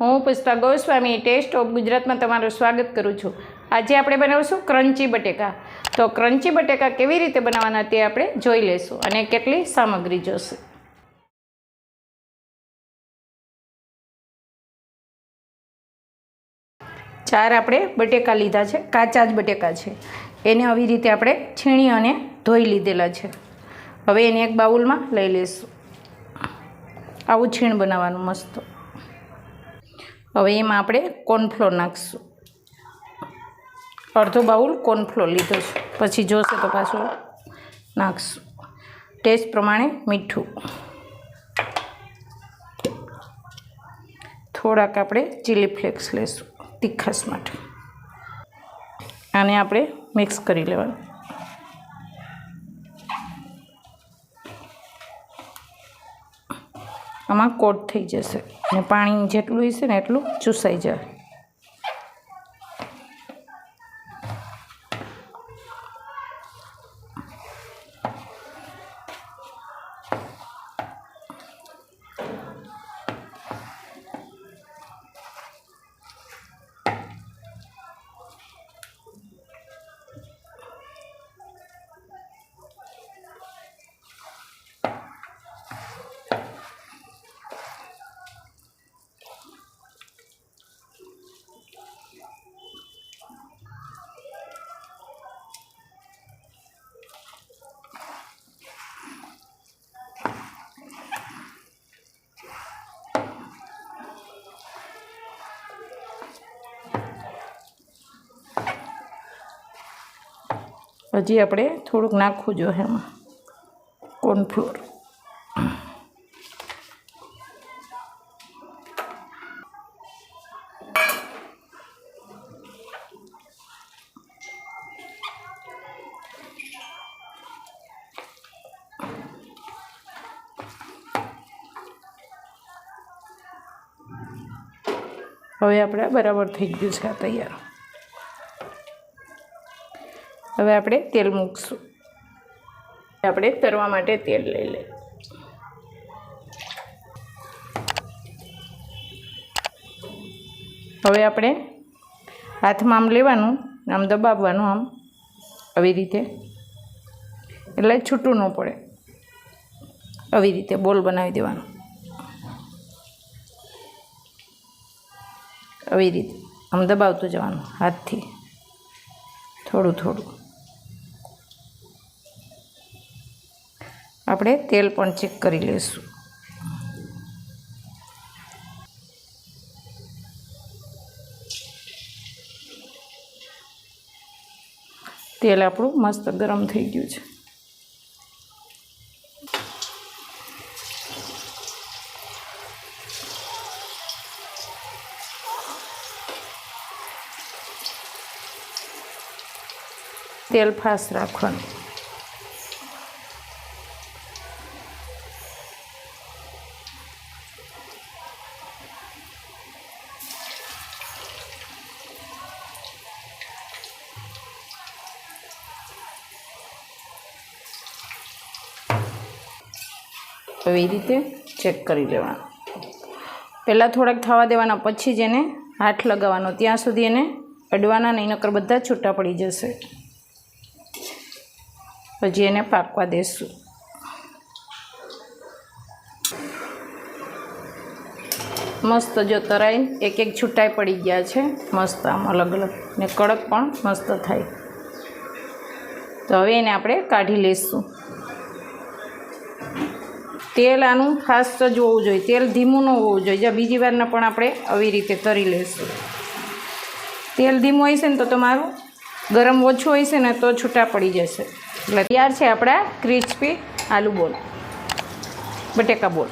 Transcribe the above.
હું Pushpa Goswami test of ગુજરાતમાં તમારું સ્વાગત કરું છું. આજે આપણે બનાવીશું ક્રન્ચી બટેકા. તો ક્રન્ચી બટેકા કેવી રીતે બનાવવાના તે આપણે જોઈ લઈશું અને કેટલી સામગ્રી જોશે. ચાર આપણે બટેકા લીધા છે, કાચા જ બટેકા છે. એને આવી રીતે આપણે છીણી અને ધોઈ લીધેલા છે. હવે એને એક બાઉલમાં લઈ લઈશું. આવું છીણ બનાવવાનું મસ્ત. હવે એમાં આપણે કોર્નફ્લોર નાખીશું. અડધો બાઉલ કોર્નફ્લોર લીધો છે. પછી જોશે તો પાછું નાખશું. ટેસ્ટ પ્રમાણે મીઠું. થોડાક આપણે ચીલી ફ્લેક્સ લઈશું તીખાશ માટે. આને આપણે મિક્સ કરી લેવાનું. આમાં કોટ થઈ જશે. અને પાણી જેટલું હશે ને એટલું ચૂસાઈ જાય. હજી આપણે થોડુંક નાખવું જોઈએ એમાં. કોર્નફ્લોર. હવે આપણે બરાબર થઈ ગયું છે તૈયાર. હવે આપણે તેલ મૂકશું. આપણે તરવા માટે તેલ લઈ લઈએ. હવે આપણે હાથમાં આમ લેવાનું આમ દબાવવાનું આમ આવી રીતે. એટલે છૂટું ન પડે. આવી રીતે બોલ બનાવી દેવાનું. આવી રીતે આમ દબાવતું જવાનું હાથથી. થોડું થોડું. આપણે તેલ પણ ચેક કરી લઈશું. તેલ આપણું મસ્ત ગરમ થઈ ગયું છે. તેલ ફાસ્ટ રાખવાનું. એવી રીતે ચેક કરી લેવાનું. પહેલાં થોડાક થવા દેવાના પછી જ એને હાથ લગાવવાનો. ત્યાં સુધી એને અડવાના નહીં, નકર બધા છૂટા પડી જશે. પછી એને પાકવા દેશું. મસ્ત જો તરાઈ એક એક છૂટાઈ પડી ગયા છે. મસ્ત આમ અલગ અલગ ને કડક પણ મસ્ત થાય. તો હવે એને આપણે કાઢી લઈશું તેલ આનું ફાસ્ટ જ હોવું જોઈએ. તેલ ધીમું ન હોવું જોઈએ. જ્યાં બીજી વારના પણ આપણે આવી રીતે તરી લેશું. તેલ ધીમું હશે ને તો તમારું ગરમ ઓછું હશે ને તો છૂટા પડી જશે. એટલે તૈયાર છે આપણા ક્રિસ્પી આલુ બોલ. બટેકા બોલ.